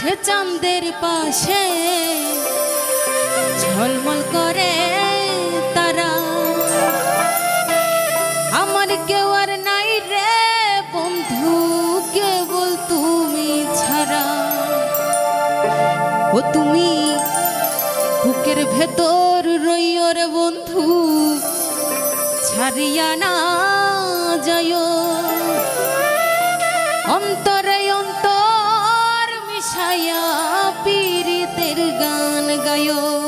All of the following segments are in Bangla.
আছে চাঁদের পাশে। ঝলমল করে তারা। আমার কেউ আর নাই রে বন্ধু, কেবল তুমি ছাড়া। ও তুমি বুকের ভেতর রইয় রে বন্ধু, ছাড়িয়া না যায়। অন্তরে आया पीर तिर गान गयो।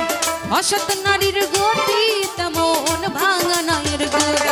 অসৎ নারীর গতি তেমন ভাঙা নায়ের গোড়া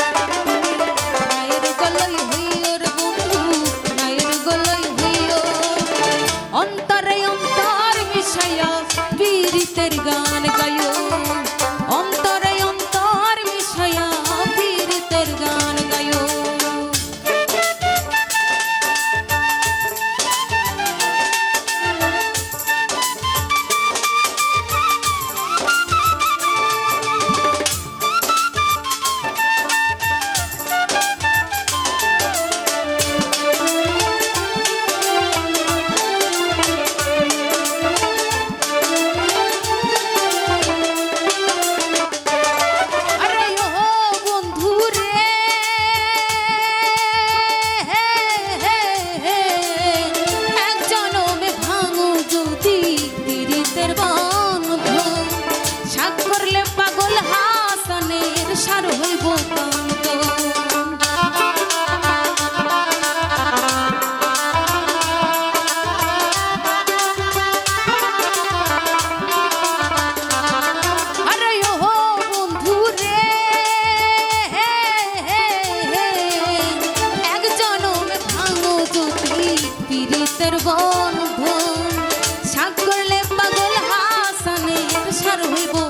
kind of people.